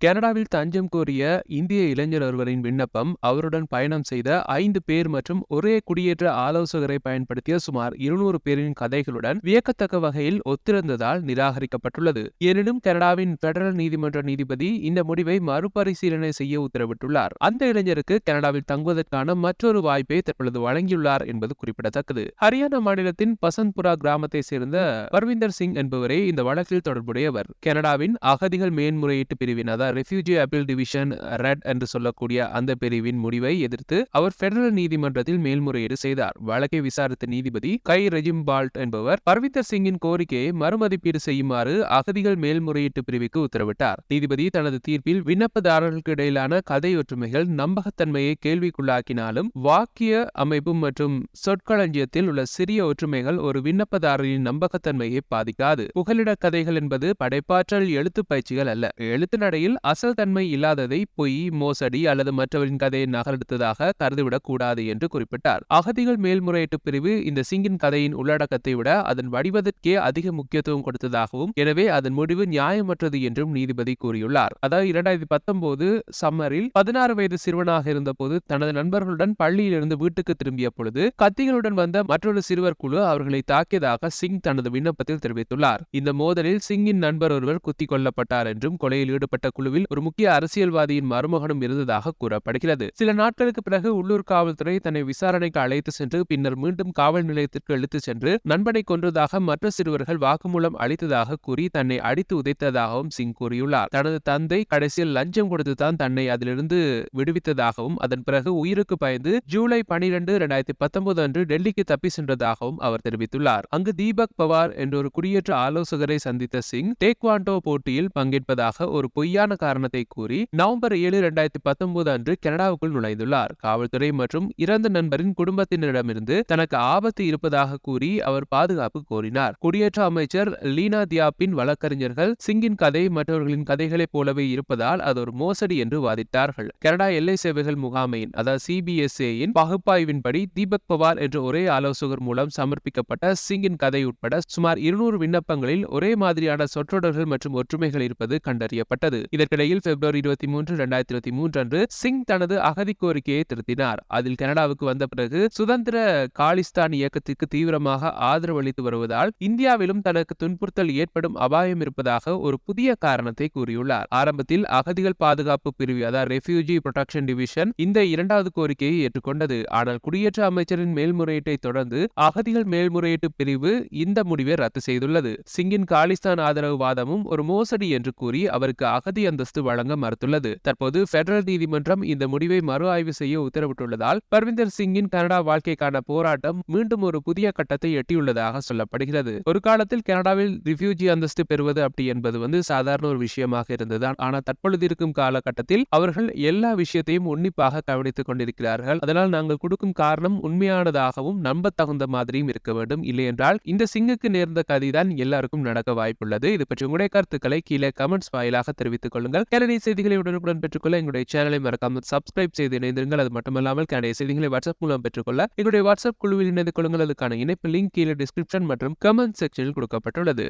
கனடாவில் தஞ்சம் கோரிய இந்திய இளைஞர் ஒருவரின் விண்ணப்பம் அவருடன் பயணம் செய்த ஐந்து பேர் மற்றும் ஒரே குடியேற்ற ஆலோசகரை பயன்படுத்திய சுமார் இருநூறு பேரின் கதைகளுடன் வியக்கத்தக்க வகையில் ஒத்திருந்ததால் நிராகரிக்கப்பட்டுள்ளது. எனினும் கனடாவின் பெடரல் நீதிமன்ற நீதிபதி இந்த முடிவை மறுபரிசீலனை செய்ய உத்தரவிட்டுள்ளார். அந்த இளைஞருக்கு கனடாவில் தங்குவதற்கான மற்றொரு வாய்ப்பை தற்பொழுது வழங்கியுள்ளார் என்பது குறிப்பிடத்தக்கது. ஹரியானா மாநிலத்தின் பசந்த்புரா கிராமத்தை சேர்ந்த பர்விந்தர் சிங் என்பவரே இந்த வழக்கில் தொடர்புடையவர். கனடாவின் அகதிகள் மேன்முறையீட்டு பிரிவின் ரெஃப்யூஜி அப்பீல் டிவிஷன் ரெட் என்று சொல்லக்கூடிய அந்த பிரிவின் முடிவை எதிர்த்து அவர் பெடரல் நீதிமன்றத்தில் மேல்முறையீடு செய்தார். வழக்கை விசாரித்த நீதிபதி கை ரெஜிம் பால்ட் என்பவர் பர்வித்தர் சிங்கின் கோரிக்கையை மறுமதிப்பீடு செய்யுமாறு அகதிகள் மேல்முறையீட்டு பிரிவுக்கு உத்தரவிட்டார். நீதிபதி தனது தீர்ப்பில் விண்ணப்பதாரர்களுக்கு இடையிலான கதை ஒற்றுமைகள் நம்பகத்தன்மையை கேள்விக்குள்ளாக்கினாலும் வாக்கிய அமைப்பு மற்றும் சொற்களஞ்சியத்தில் உள்ள சிறிய ஒற்றுமைகள் ஒரு விண்ணப்பதாரரின் நம்பகத்தன்மையை பாதிக்காது. புகலிட கதைகள் என்பது படைப்பாற்றல் எழுத்து பயிற்சிகள் அல்ல. எழுத்து நடையில் அசல் தன்மை இல்லாததை பொய் மோசடி அல்லது மற்றவரின் கதையை நகலெடுத்ததாக கருதிவிடக் கூடாது என்று குறிப்பிட்டார். அகதிகள் மேல்முறையீட்டு பிரிவு இந்த சிங்கின் கதையின் உள்ளடக்கத்தை விட அதன் வடிவதற்கே அதிக முக்கியத்துவம் கொடுத்ததாகவும் எனவே அதன் முடிவு நியாயமற்றது என்றும் நீதிபதி கூறியுள்ளார். அதாவது இரண்டாயிரத்தி பத்தொன்பது சம்மரில் பதினாறு வயது சிறுவனாக இருந்தபோது தனது நண்பர்களுடன் பள்ளியிலிருந்து வீட்டுக்கு திரும்பிய பொழுது கத்திகளுடன் வந்த மற்றொரு சிறுவர் குழு அவர்களை தாக்கியதாக சிங் தனது விண்ணப்பத்தில் தெரிவித்துள்ளார். இந்த மோதலில் சிங்கின் நண்பர் ஒருவர் குத்திக் கொல்லப்பட்டார் என்றும் கொலையில் ஈடுபட்ட குழு குழுவில் ஒரு முக்கிய அரசியல்வாதியின் மருமகனும் இருந்ததாக கூறப்படுகிறது. சில நாட்களுக்கு பிறகு உள்ளூர் காவல்துறை தன்னை விசாரணைக்கு அழைத்து சென்று பின்னர் மீண்டும் காவல் நிலையத்திற்கு இழுத்து சென்று நண்பனை கொன்றதாக மற்ற சிறுவர்கள் வாக்குமூலம் அளித்ததாக கூறி தன்னை அடித்து உதைத்ததாகவும் சிங் கூறியுள்ளார். தனது தந்தை கடைசியில் லஞ்சம் கொடுத்துதான் தன்னை அதிலிருந்து விடுவித்ததாகவும் அதன் பிறகு உயிருக்கு பயந்து ஜூலை பனிரெண்டு இரண்டாயிரத்தி பத்தொன்பது அன்று டெல்லிக்கு தப்பி சென்றதாகவும் அவர் தெரிவித்துள்ளார். அங்கு தீபக் பவார் என்ற ஒரு குடியேற்ற ஆலோசகரை சந்தித்த சிங் டேக்வாண்டோ போட்டியில் பங்கேற்பதாக ஒரு பொய்யான காரணத்தை கூறி நவம்பர் ஏழு இரண்டாயிரத்தி பத்தொன்பது அன்று கனடாவுக்குள் நுழைந்துள்ளார். காவல்துறை மற்றும் இறந்த நண்பரின் குடும்பத்தினரிடமிருந்து தனக்கு ஆபத்து இருப்பதாக கூறி அவர் பாதுகாப்பு கோரினார். குடியேற்ற அமைச்சர் லீனா தியாப்பின் வழக்கறிஞர்கள் சிங்கின் கதை மற்றவர்களின் கதைகளைப் போலவே இருப்பதால் அது ஒரு மோசடி என்று வாதிட்டார்கள். கனடா எல்லை சேவைகள் முகாமையின் அதாவது சிபிஎஸ்ஏயின் பகுப்பாய்வின்படி தீபக் பவார் என்ற ஒரே ஆலோசகர் மூலம் சமர்ப்பிக்கப்பட்ட சிங்கின் கதை உட்பட சுமார் இருநூறு விண்ணப்பங்களில் ஒரே மாதிரியான சொற்றொடர்கள் மற்றும் ஒற்றுமைகள் இருப்பது கண்டறியப்பட்டது. இதற்கிடையில் பிப்ரவரி இருபத்தி மூன்று இரண்டாயிரத்தி இருபத்தி மூன்று அன்று சிங் தனது அகதி கோரிக்கையை திருத்தினார். அதில் கனடாவுக்கு வந்த பிறகு சுதந்திர காலிஸ்தான் இயக்கத்திற்கு தீவிரமாக ஆதரவு அளித்து வருவதால் இந்தியாவிலும் தனக்கு துன்புறுத்தல் ஏற்படும் அபாயம் இருப்பதாக ஒரு புதிய காரணத்தை கூறியுள்ளார். ஆரம்பத்தில் அகதிகள் பாதுகாப்பு பிரிவு அதாவது ரெஃப்யூஜி புரொடெக்ஷன் டிவிஷன் இந்த இரண்டாவது கோரிக்கையை ஏற்றுக்கொண்டது. ஆனால் குடியேற்ற அமைச்சரின் மேல்முறையீட்டை தொடர்ந்து அகதிகள் மேல்முறையீட்டு பிரிவு இந்த முடிவை ரத்து செய்துள்ளது. சிங்கின் காலிஸ்தான் ஆதரவு வாதமும் ஒரு மோசடி என்று கூறி அவருக்கு அகதி அந்தஸ்து வழங்க மறுத்துள்ளது. தற்போது பெடரல் நீதிமன்றம் இந்த முடிவை மறு ஆய்வு செய்ய உத்தரவிட்டுள்ளதால் பர்விந்தர் சிங்கின் கனடா வாழ்க்கைக்கான போராட்டம் மீண்டும் ஒரு புதிய கட்டத்தை எட்டியுள்ளதாக சொல்லப்படுகிறது. ஒரு காலத்தில் கனடாவில் ரிஃப்யூஜி அந்தஸ்து பெறுவது அப்படி என்பது வந்து சாதாரண ஒரு விஷயமாக இருந்தது ஆனால் தற்பொழுது இருக்கும் காலகட்டத்தில் அவர்கள் எல்லா விஷயத்தையும் உன்னிப்பாக கவனித்துக் கொண்டிருக்கிறார்கள். அதனால் நாங்கள் கொடுக்கும் காரணம் உண்மையானதாகவும் நம்பத்தகுந்த மாதிரியும் இருக்க வேண்டும். இல்லையென்றால் இந்த சிங்குக்கு நேர்ந்த கதிதான் எல்லாருக்கும் நடக்க வாய்ப்புள்ளது. இது பற்றி உங்களுடைய கருத்துக்களை கீழே கமெண்ட்ஸ் வாயிலாக தெரிவித்துக் கொள்ளுங்கள். கனடிய செய்திகளை உடனுக்குடன் பெற்றுக்கொள்ள எங்களுடைய சேனலை மறக்காமல் சப்ஸ்கிரைப் செய்து இணைந்திருங்கள். அது மட்டுமல்லாமல் கனடிய செய்திகளை வாட்ஸ்அப் மூலம் பெற்றுக்கொள்ள எங்களுடைய வாட்ஸ்அப் குழுவில் இணைந்து கொள்ளுங்கள். அதுக்கான இணைப்பு லிங்க் கீழே டிஸ்கிரிப்ஷன் மற்றும் கமெண்ட் செக்ஷனில் கொடுக்கப்பட்டுள்ளது.